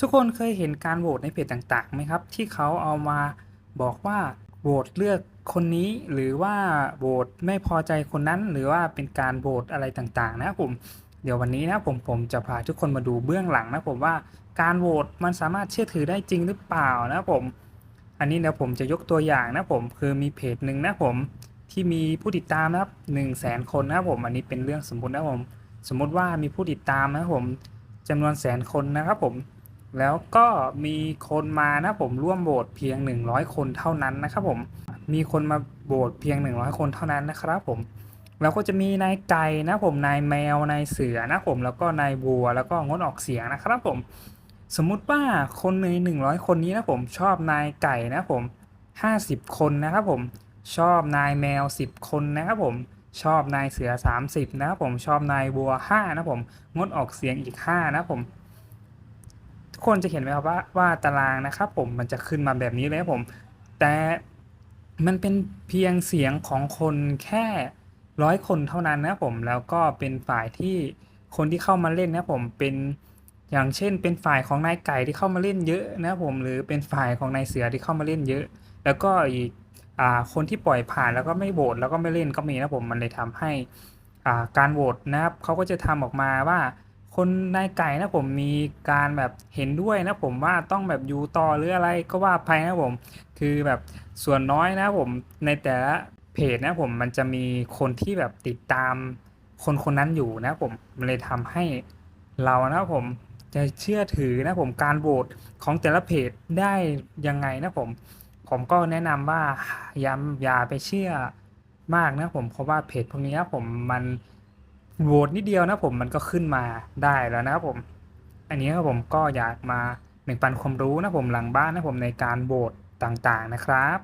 ทุกคนเคยเห็นการโหวตในเพจต่างๆไหมครับ ที่เขาเอามาบอกว่าโหวตเลือกคนนี้หรือว่าโหวตไม่พอใจคนนั้น หรือว่าเป็นการโหวตอะไรต่างๆ นะครับผมเดี๋ยววันนี้นะผมผมจะพาทุกคนมาดูเบื้องหลังนะผมว่าการโหวตมันสามารถเชื่อถือได้จริงหรือเปล่านะผม อันนี้เดี๋ยวผมจะยกตัวอย่างนะผมคือมีเพจหนึ่งนะผมที่มีผู้ติดตามนะครับ1 0 0 0 0แสนคนนะผมอันนี้เป็นเรื่องสมมตินะผม สมมติว่ามีผู้ติดตามนะผมจำนวนแสนคนนะครับผม แล้วก็มีคนมานะผมร่วมโหวตเพียง 100 คนเท่านั้นนะครับผม มีคนมาโหวตเพียง 100 คนเท่านั้นนะครับผม แล้วก็จะมีนายไก่นะผม นายแมว นายเสือนะผม แล้วก็นายวัว แล้วก็งดออกเสียงนะครับผม สมมุติว่าคนใน 100 คนนี้นะผมชอบนายไก่นะผม 50 คนนะครับผม ชอบนายแมว 10 คนนะครับผม ชอบนายเสือ 30 นะครับผม ชอบนายวัว 5 นะผม งดออกเสียงอีก 5 นะผม คนจะเห็นไหมครับว่าว่าตารางนะครับผมมันจะขึ้นมาแบบนี้เลยครับผม แต่มันเป็นเพียงเสียงของคนแค่ร้อยคนเท่านั้นนะผมแล้วก็เป็นฝ่ายที่คนที่เข้ามาเล่นนะผมเป็นอย่างเช่น เป็นฝ่ายของนายไก่ที่เข้ามาเล่นเยอะนะผมหรือเป็นฝ่ายของนายเสือที่เข้ามาเล่นเยอะ แล้วก็อีกอ่าคนที่ปล่อยผ่านแล้วก็ไม่โหวตแล้วก็ไม่เล่นก็มีนะผมมันเลยทำให้อ่าการโหวตนะครับเขาก็จะทำออกมาว่า คนนายไก่นะผมมีการแบบเห็นด้วยนะผมว่าต้องแบบอยู่ต่อหรืออะไรก็ว่าไปนะผม คือแบบส่วนน้อยนะผมในแต่ละเพจนะผมมันจะมีคนที่แบบติดตามคนคนนั้นอยู่นะผมมันเลยทำให้เรานะผมจะเชื่อถือนะผมการโหวตของแต่ละเพจได้ยังไงนะผม ผมก็แนะนำว่าอย่าอย่าไปเชื่อมากนะผมเพราะว่าเพจพวกนี้นะผมมัน โหวตนิดเดียวนะผมมันก็ขึ้นมาได้แล้วนะครับผม อันนี้ครับผมก็อยากมาแบ่งปันความรู้นะผมหลังบ้านนะผมในการโหวตต่างๆนะครับ